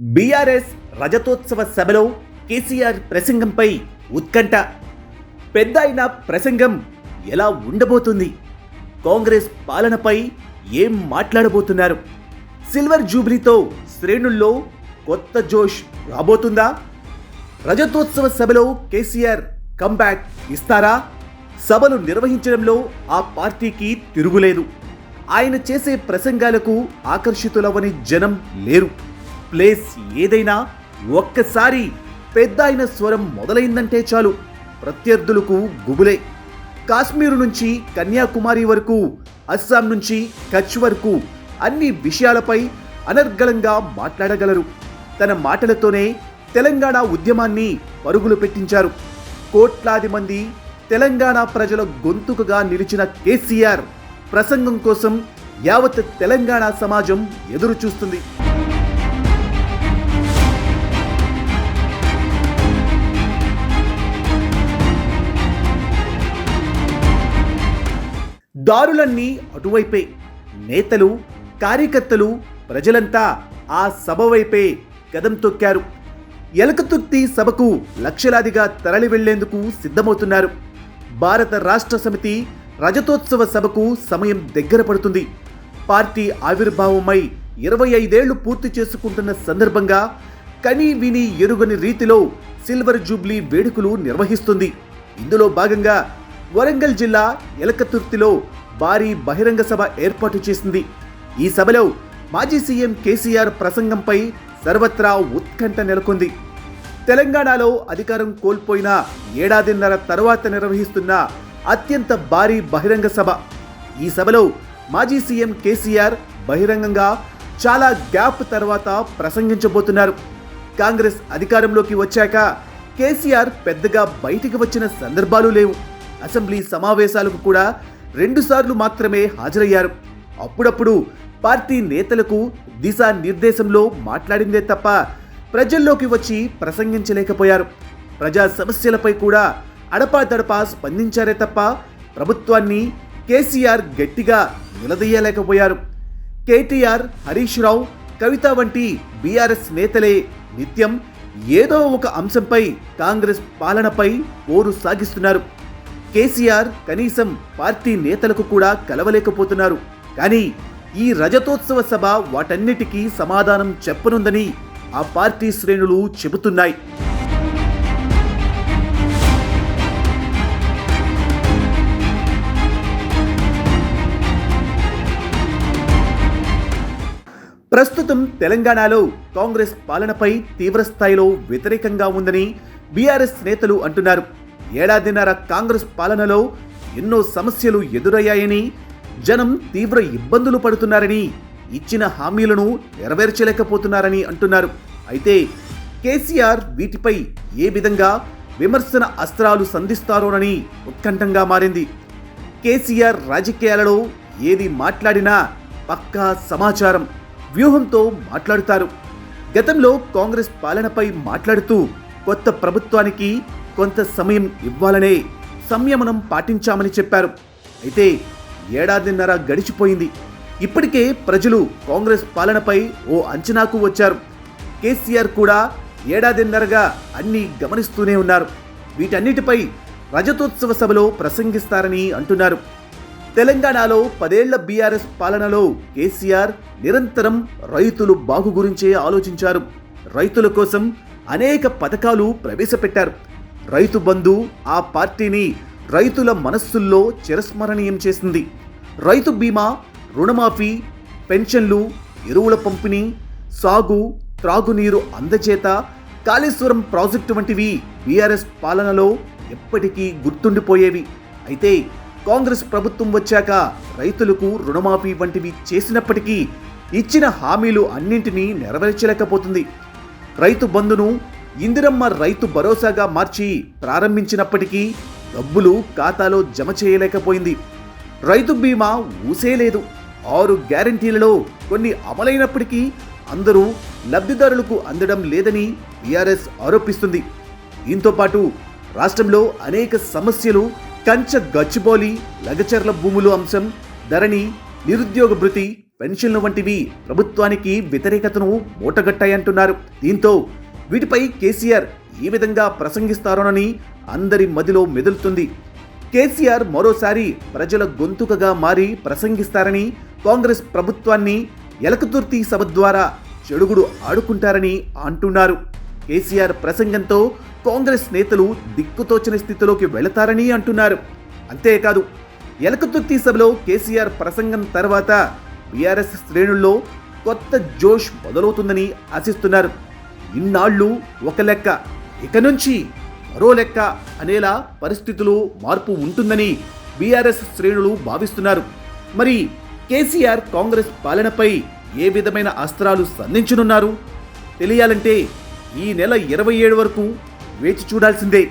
BRS రజతోత్సవ సభలో కేసీఆర్ ప్రసంగంపై ఉత్కంఠ. పెద్ద అయిన ప్రసంగం ఎలా ఉండబోతుంది? కాంగ్రెస్ పాలనపై ఏం మాట్లాడబోతున్నారు? సిల్వర్ జూబ్లీతో శ్రేణుల్లో కొత్త జోష్ రాబోతుందా? రజతోత్సవ సభలో కేసీఆర్ కంబ్యాక్ ఇస్తారా? సభలు నిర్వహించడంలో ఆ పార్టీకి తిరుగులేదు. ఆయన చేసే ప్రసంగాలకు ఆకర్షితులవని జనం లేరు. ప్లేస్ ఏదైనా ఒక్కసారి పెద్ద అయిన స్వరం మొదలైందంటే చాలు. ప్రత్యర్థులకు గుబులే. కాశ్మీరు నుంచి కన్యాకుమారి వరకు అస్సాం నుంచి కచ్ వరకు అన్ని విషయాలపై అనర్గళంగా మాట్లాడగలరు. తన మాటలతోనే తెలంగాణ ఉద్యమాన్ని పరుగులు పెట్టించారు. కోట్లాది మంది తెలంగాణ ప్రజల గొంతుకగా నిలిచిన కేసీఆర్ ప్రసంగం కోసం యావత్ తెలంగాణ సమాజం ఎదురు చూస్తుంది దారులన్నీ అటువైపే. నేతలు కార్యకర్తలు ప్రజలంతా ఆ సభ వైపే కదం తొక్కారు. ఎలకతుర్తి సభకు లక్షలాదిగా తరలి వెళ్ళేందుకు సిద్ధమవుతున్నారు. భారత రాష్ట్ర సమితి రజతోత్సవ సభకు సమయం దగ్గర పడుతుంది. పార్టీ ఆవిర్భావమై ఇరవై ఐదేళ్ళు పూర్తి చేసుకుంటున్న సందర్భంగా కని విని ఎరుగని రీతిలో సిల్వర్ జూబ్లీ వేడుకలు నిర్వహిస్తుంది. ఇందులో భాగంగా వరంగల్ జిల్లా ఎలకతుర్తిలో భారీ బహిరంగ సభ ఏర్పాటు చేసింది. ఈ సభలో మాజీ సీఎం కేసీఆర్ ప్రసంగంపై సర్వత్రా ఉత్కంఠ నెలకొంది. తెలంగాణలో అధికారం కోల్పోయిన ఏడాదిన్నర తర్వాత నిర్వహిస్తున్న అత్యంత భారీ బహిరంగ సభ. ఈ సభలో మాజీ సీఎం కేసీఆర్ బహిరంగంగా చాలా గ్యాప్ తర్వాత ప్రసంగించబోతున్నారు. కాంగ్రెస్ అధికారంలోకి వచ్చాక కేసీఆర్ పెద్దగా బయటికి వచ్చిన సందర్భాలు లేవు. అసెంబ్లీ సమావేశాలకు కూడా రెండుసార్లు మాత్రమే హాజరయ్యారు. అప్పుడప్పుడు పార్టీ నేతలకు దిశానిర్దేశంలో మాట్లాడిందే తప్ప ప్రజల్లోకి వచ్చి ప్రసంగించలేకపోయారు. ప్రజా సమస్యలపై కూడా అడపాదడపా స్పందించారే తప్ప ప్రభుత్వాన్ని కేసీఆర్ గట్టిగా నిలదీయలేకపోయారు. కేటీఆర్ హరీష్ రావు కవిత వంటి బీఆర్ఎస్ నేతలే నిత్యం ఏదో ఒక అంశంపై కాంగ్రెస్ పాలనపై పోరు సాగిస్తున్నారు. కేసీఆర్ కనీసం పార్టీ నేతలకు కూడా కలవలేకపోతున్నారు. కానీ ఈ రజతోత్సవ సభ వాటన్నిటికీ సమాధానం చెప్పనుందని ఆ పార్టీ శ్రేణులు చెబుతున్నాయి. ప్రస్తుతం తెలంగాణలో కాంగ్రెస్ పాలనపై తీవ్రస్థాయిలో వ్యతిరేకంగా ఉందని బీఆర్ఎస్ నేతలు అంటున్నారు. ఏడాదిన్నర కాంగ్రెస్ పాలనలో ఎన్నో సమస్యలు ఎదురయ్యాయని జనం తీవ్ర ఇబ్బందులు పడుతున్నారని ఇచ్చిన హామీలను నెరవేర్చలేకపోతున్నారని అంటున్నారు. అయితే కేసీఆర్ వీటిపై ఏ విధంగా విమర్శన అస్త్రాలు సంధిస్తారోనని ఉత్కంఠంగా మారింది. కేసీఆర్ రాజకీయాలలో ఏది మాట్లాడినా పక్కా సమాచారం వ్యూహంతో మాట్లాడుతారు. గతంలో కాంగ్రెస్ పాలనపై మాట్లాడుతూ కొత్త ప్రభుత్వానికి కొంత సమయం ఇవ్వాలనే సంయమనం పాటించామని చెప్పారు. అయితే ఏడాదిన్నర గడిచిపోయింది. ఇప్పటికే ప్రజలు కాంగ్రెస్ పాలనపై ఓ అంచనాకు వచ్చారు. కేసీఆర్ కూడా ఏడాదిన్నరగా అన్నీ గమనిస్తూనే ఉన్నారు. వీటన్నిటిపై రజతోత్సవ సభలో ప్రసంగిస్తారని అంటున్నారు. తెలంగాణలో పదేళ్ళ బీఆర్ఎస్ పాలనలో కేసీఆర్ నిరంతరం రైతులు బాగు గురించే ఆలోచించారు. రైతుల కోసం అనేక పథకాలు ప్రవేశపెట్టారు. రైతు బంధు ఆ పార్టీని రైతుల మనస్సుల్లో చిరస్మరణీయం చేసింది. రైతు బీమా రుణమాఫీ పెన్షన్లు ఎరువుల పంపిణీ సాగు త్రాగునీరు అందచేత కాళేశ్వరం ప్రాజెక్టు వంటివి బీఆర్ఎస్ పాలనలో ఎప్పటికీ గుర్తుండిపోయేవి. అయితే కాంగ్రెస్ ప్రభుత్వం వచ్చాక రైతులకు రుణమాఫీ వంటివి చేసినప్పటికీ ఇచ్చిన హామీలు అన్నింటినీ నెరవేర్చలేకపోతుంది. రైతు బంధును ఇందిరమ్మ రైతు భరోసాగా మార్చి ప్రారంభించినప్పటికీ డబ్బులు ఖాతాలో జమ చేయలేకపోయింది. రైతు బీమా ఊసేలేదు. ఆరు గ్యారంటీలలో కొన్ని అమలైనప్పటికీ అందరూ లబ్ధిదారులకు అందడం లేదని బీఆర్ఎస్ ఆరోపిస్తుంది. దీంతో పాటు రాష్ట్రంలో అనేక సమస్యలు కంచ గచ్చిబౌలి లగచర్ల భూములు అంశం ధరణి నిరుద్యోగ భృతి పెన్షన్లు వంటివి ప్రభుత్వానికి వ్యతిరేకతను మూటగట్టాయంటున్నారు. దీంతో వీటిపై కేసీఆర్ ఏ విధంగా ప్రసంగిస్తారోనని అందరి మదిలో మెదులుతుంది. కేసీఆర్ మరోసారి ప్రజల గొంతుకగా మారి ప్రసంగిస్తారని కాంగ్రెస్ ప్రభుత్వాన్ని ఎలకతుర్తి సభ ద్వారా చెడుగుడు ఆడుకుంటారని అంటున్నారు. కేసీఆర్ ప్రసంగంతో కాంగ్రెస్ నేతలు దిక్కుతోచని స్థితిలోకి వెళతారని అంటున్నారు. అంతేకాదు ఎలకతుర్తి సభలో కేసీఆర్ ప్రసంగం తర్వాత బీఆర్ఎస్ శ్రేణుల్లో కొత్త జోష్ మొదలవుతుందని ఆశిస్తున్నారు. ఇన్నాళ్ళు ఒక లెక్క. ఇక నుంచి మరో లెక్క అనేలా పరిస్థితులు మార్పు ఉంటుందని బీఆర్ఎస్ శ్రేణులు భావిస్తున్నారు. మరి కేసీఆర్ కాంగ్రెస్ పాలనపై ఏ విధమైన అస్త్రాలు సంధించనున్నారు? తెలియాలంటే ఈ నెల ఇరవై ఏడు వరకు వేచి చూడాల్సిందే.